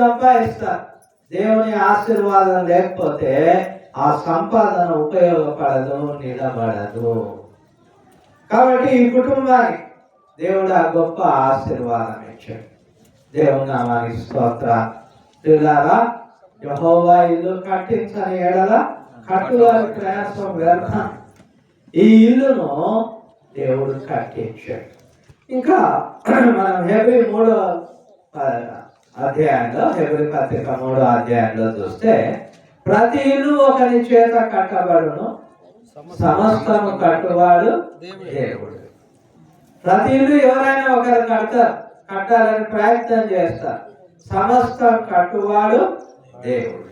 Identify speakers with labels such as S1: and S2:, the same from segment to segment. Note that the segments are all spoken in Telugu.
S1: సంపాదిస్తారు దేవుని ఆశీర్వాదం లేకపోతే ఆ సంపాదన ఉపయోగపడదు నిలబడదు. కాబట్టి ఈ కుటుంబానికి దేవుడు ఆ గొప్ప ఆశీర్వాదం ఇచ్చాడు. దేవుని నామానికి స్తోత్ర. పిల్లారా యహోవా ఇల్లు కట్టించని ఎడల కట్టువారి ప్రయాసం వ్యర్థం. ఈ ఇల్లును దేవుడు కట్టించాడు. ఇంకా మనం హెబ్రి మూడో అధ్యాయంలో ఫిబ్రవరి పత్రిక మూడో అధ్యాయంలో చూస్తే ప్రతి ఇల్లు ఒకరి చేత కట్టబడును సమస్తము కట్టువాడు దేవుడు. ప్రతి ఇల్లు ఎవరైనా ఒకరు కడతారు కట్టాలని ప్రయత్నం చేస్తారు. సమస్తం కట్టువాడు దేవుడు.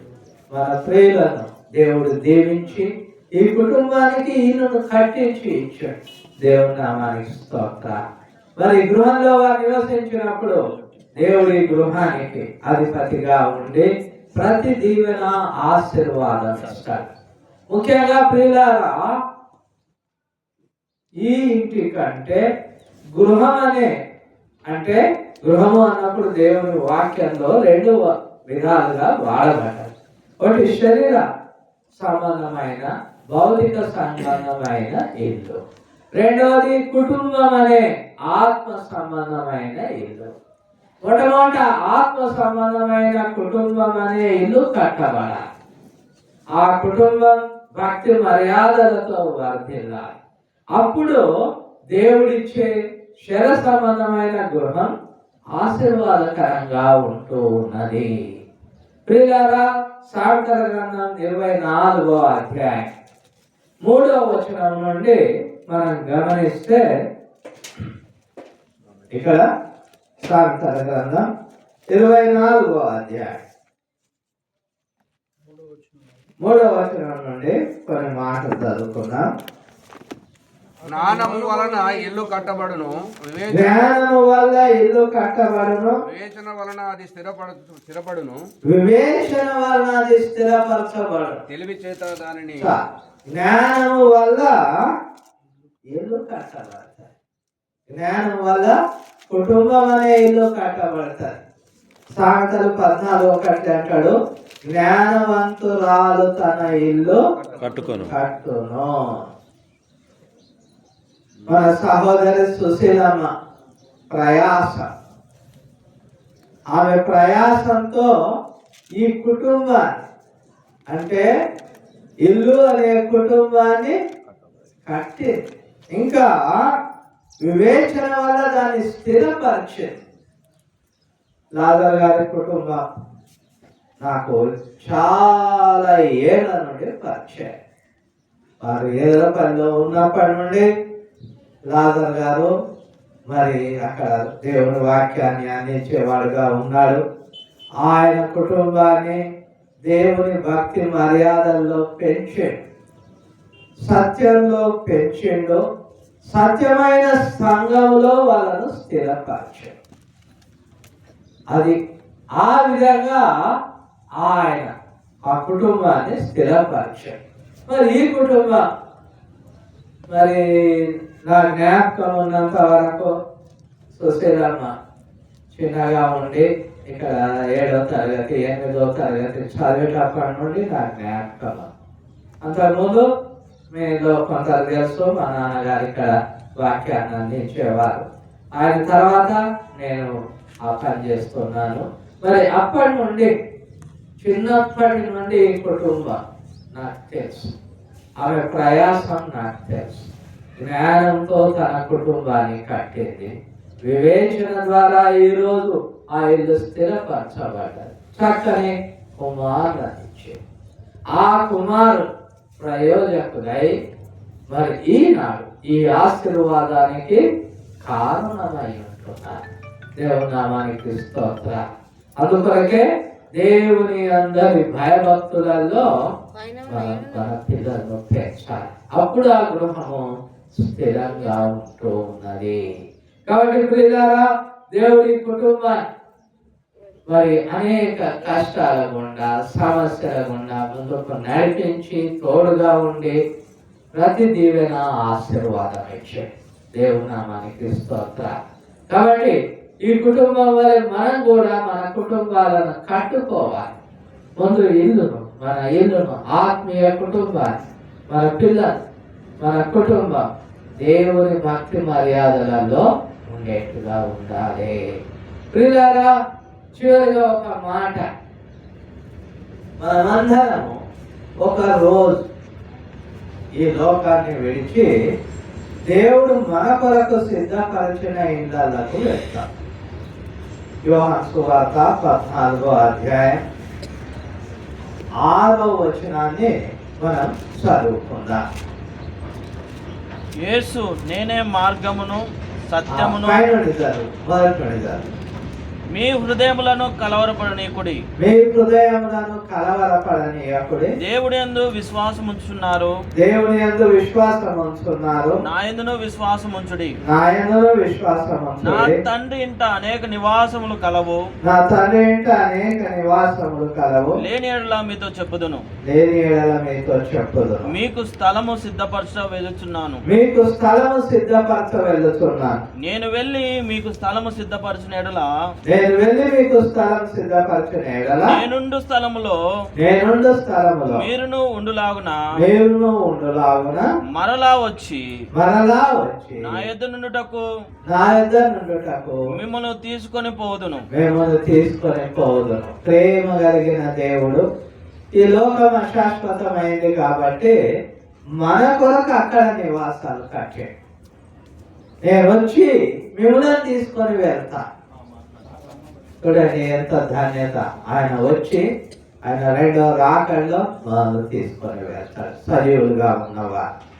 S1: మన స్త్రీలను దేవుడు దీవించి ఈ కుటుంబానికి ఈయనను కట్టించి ఇచ్చాడు. దేవుని నామానికి స్తోత్ర. మరి ఈ గృహంలో వారు నివసించినప్పుడు దేవుడి గృహానికి అధిపతిగా ఉండి ప్రతి దీవెన ఆశీర్వాదం ఇస్తాడు. ముఖ్యంగా ప్రియులారా ఈ ఇంటి కంటే గృహం అనే అంటే గృహము అన్నప్పుడు దేవుని వాక్యంలో రెండు విధాలుగా వాడబడ్డారు. ఒకటి శరీర సంబంధమైన భౌతిక సంబంధమైన ఇల్లు. రెండవది కుటుంబం అనే ఆత్మ సంబంధమైన ఇల్లు. మొట్టమొదట ఆత్మ సంబంధమైన కుటుంబం అనే ఇల్లు కట్టబడాలి. ఆ కుటుంబం భక్తి మర్యాదలతో వర్ధిల్లాలి. అప్పుడు దేవుడిచ్చే శర సంబంధమైన గృహం ఆశీర్వాదకరంగా ఉంటూ ఉన్నది. ప్రియులారా సావిత్ర గ్రంథం ఇరవై నాలుగో అధ్యాయం. మూడవ వచనం నుండి మనం గమనిస్తే ఇక్కడ సావిత్ర గ్రంథం ఇరవై నాలుగో అధ్యాయం. మూడో వచనం నుండి కొన్ని మాటలు చదువుకుందాం.
S2: జ్ఞానము వలన ఇల్లు కట్టబడును
S1: జ్ఞానము వల్ల ఇల్లు కట్టబడును.
S2: వివేచన వలన అది స్థిరపడు స్థిరపడును.
S1: వివేచన వలన అది
S2: తెలివి చేత దానిని
S1: జ్ఞానము వల్ల ఇల్లు కట్టబడతాయి. జ్ఞానం వల్ల కుటుంబం అనే ఇల్లు కట్టబడతాయి సామెతలు పద్నాలుగు ఒకటి అంటాడు జ్ఞానవంతురాలు తన ఇల్లు
S3: కట్టుకొను.
S1: కట్టును మన సహోదరి సుశీలమ్మ ప్రయాస. ఆమె ప్రయాసంతో ఈ కుటుంబాన్ని అంటే ఇల్లు అనే కుటుంబాన్ని కట్టి ఇంకా వివేచన వల్ల దాన్ని స్థిరపరిచింది లాదర్ గారి కుటుంబం నాకు చాలా ఏళ్ళ నుండి పరిచయం. వారు పనిలో ఉన్నప్పటి నుండి లాజర్ గారు మరి అక్కడ దేవుని వాక్యాన్ని అందించేవాడుగా ఉన్నాడు. ఆయన కుటుంబాన్ని దేవుని భక్తి మర్యాదల్లో పెంచిండు సత్యంలో పెంచిండు. సత్యమైన సంఘంలో వాళ్ళను స్థిరపరచు అది ఆ విధంగా ఆయన ఆ కుటుంబాన్ని స్థిరపరిచాడు మరి ఈ కుటుంబం మరి నా జ్ఞాపకం ఉన్నంత వరకు సుశీలమ్మ చిన్నగా ఉండి ఇక్కడ ఏడో తరగతి ఎనిమిదో తరగతి చదివేటప్పటి నుండి నా జ్ఞాపకం. అంతకుముందు మీలో కొంత తెలుసు మా నాన్నగారు ఇక్కడ వాక్యాన్ని అందించేవారు ఆయన తర్వాత నేను ఆ పని చేస్తున్నాను మరి అప్పటి నుండి చిన్నప్పటి నుండి ఈ కుటుంబం నాకు తెలుసు ఆమె ప్రయాసం నాకు తెలుసు జ్ఞానంతో తన కుటుంబాన్ని కట్టింది వివేచన ద్వారా ఈరోజు ఆ ఇల్లు స్థిరపరచబడ్డది చక్కని కుమారుని ఇచ్చింది ఆ కుమారు ప్రయోజకుడై మరి ఈనాడు ఈ ఆశీర్వాదానికి కారణమై ఉంటున్నారు దేవుని నామానికి స్తోత్ర. అందుకొరకే దేవుని అందరి భయభక్తులలో మన మన పిల్లలను పెంచాలి. అప్పుడు ఆ గృహము స్థిరంగా ఉంటూ ఉన్నది. కాబట్టి పిల్లల దేవుడి కుటుంబాన్ని మరి అనేక కష్టాల గుండా సమస్యల గుండా ముందుకు నడిపించి తోడుగా ఉండి ప్రతి దీవెన ఆశీర్వాదం ఇచ్చే దేవునామానికి స్తోత్ర కాబట్టి ఈ కుటుంబం వల్ల మనం కూడా మన కుటుంబాలను కట్టుకోవాలి. ముందు ఇల్లును మన ఇల్లును ఆత్మీయ కుటుంబాన్ని మన పిల్లలు మన కుటుంబం దేవుని భక్తి మర్యాదలలో ఉండేట్టుగా ఉండాలి. పిల్లరా చివరిగా ఒక మాట మనమందరము ఒక రోజు ఈ లోకాన్ని విడిచి దేవుడు మన కొరకు సిద్ధపరిచిన ఇళ్ళకు వెళ్తాం. యోహన్ సువార్త పద్నాలుగో అధ్యాయం ఆరో వచనాన్ని మనం చదువుకుందాం.
S3: యేసు నేనే మార్గమును సత్యమును
S1: చదువు మొదటి చదువు.
S3: మీ హృదయములను కలవరపడనీకుడి
S1: మీ హృదయములను కలవరపడనీయకుడి.
S3: దేవుడి యందు విశ్వాసం ఉంచున్నారు
S1: దేవుని యందు విశ్వాసం ఉంచున్నారు
S3: నా యందును విశ్వాసం ఉంచుడి
S1: నాయనలో విశ్వాసం
S3: నా తండ్రి ఇంట అనేక నివాసములు కలవు.
S1: నా తండ్రి ఇంట అనేక నివాసములు కలవు.
S3: లేని ఎడల మీతో చెప్పుదును.
S1: లేని ఏడల మీతో చెప్పుదు
S3: మీకు స్థలము సిద్ధపరచ వెలుచున్నాను
S1: మీకు స్థలము సిద్ధపరచ వెళ్ళుతున్నాను
S3: నేను వెళ్ళి మీకు స్థలము సిద్ధపరచిన ఎడల
S1: నేను వెళ్ళి మీకు స్థలం సిద్ధపరచిన
S3: నేనుండు స్థలములో.
S1: నేనుండు స్థలములో.
S3: మీరును ఉండులాగున.
S1: మీరును ఉండులాగున.
S3: మరలా వచ్చి.
S1: మరలా వచ్చి.
S3: నా యొద్ద నుండుటకు.
S1: నా యొద్ద నుండుటకు.
S3: మిమ్మల్ని తీసుకొని పోదును.
S1: మిమ్మల్ని తీసుకొని పోదును. ప్రేమ కలిగిన దేవుడు ఈ లోకం అశాశ్వతమైంది కాబట్టి మన కొరకు అక్కడ నివాసాలు కట్టే. నేను వచ్చి మిమ్మల్ని తీసుకొని వెళ్తా చూడండి ఎంత ధన్యత? ఆయన వచ్చి ఆయన రెండో రాకల్లో మనల్ని తీసుకొని వెళ్తాడు సజీవులుగా ఉన్నవారు.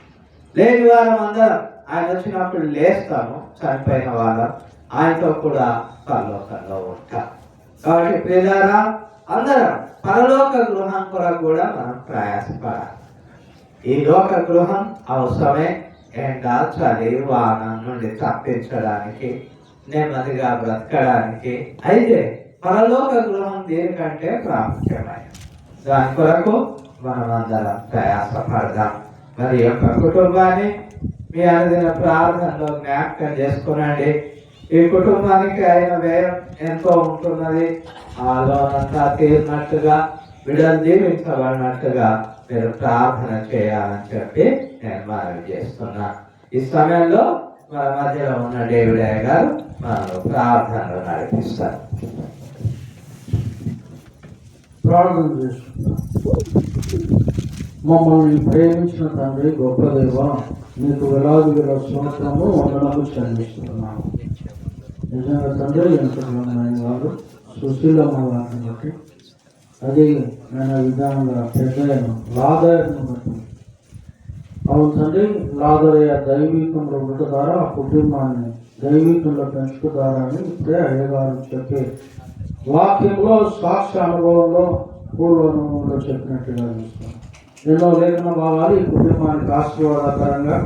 S1: లేని వారం అందరం. ఆయన వచ్చినప్పుడు లేస్తాము. చనిపోయిన వాళ్ళం ఆయనతో కూడా పరలోకంలో ఉంటాం. కాబట్టి ప్రియులారా అందరం పరలోక గృహం కొరకు కూడా మనం ప్రయాసపడాలి. ఈ లోక గృహం అవసరమే. ఎండ చలి వాన నుండి తప్పించడానికి నెమ్మదిగా బ్రతకడానికి. అయితే పరలోక గృహం దేనికంటే ప్రాముఖ్యమైన? దాని కొరకు మనం అందరం ప్రయాసపడదాం. మరి యొక్క కుటుంబాన్ని మీ అనుదిన ప్రార్థనలో జ్ఞాపకం చేసుకునండి. ఈ కుటుంబానికి అయిన వ్యయం ఎంతో ఉంటున్నది. ఆ లోనంతా తీరినట్టుగా బిడ్డలు జీవించబడినట్టుగా మీరు ప్రార్థన చేయాలని చెప్పి నేను మనవి చేస్తున్నా. ఈ సమయంలో మన మధ్యలో ఉన్న డేవిడయ్య గారు మనలో ప్రార్థనలు నడిపిస్తారు.
S4: ప్రార్థన మమ్మల్ని ప్రేమించిన తండ్రి గొప్ప దేవ నీకు వేలాది వేల సంవత్సరము వందనము చెల్లిస్తున్నాము. నిజంగా తండ్రి ఎంత ఘనమైన వారు సుశీలమ్మ వారిని బట్టి. అదే నేను విధానంగా పెద్దలను లాదర్ను బట్టి అవును తండ్రి లాదరయ్య దైవికంలో ఉండటం ద్వారా ఆ కుటుంబాన్ని దైవికంలో పెంచుకుంటారని ఇప్పుడే అయ్యగారు చెప్పే వాక్యంలో సాక్షి అనుభవంలో పూర్వనుభవంలో చెప్పినట్టుగా చూస్తాం. ఎన్నో లేఖన భావాలు ఈ కుటుంబానికి ఆశీర్వాదకరంగా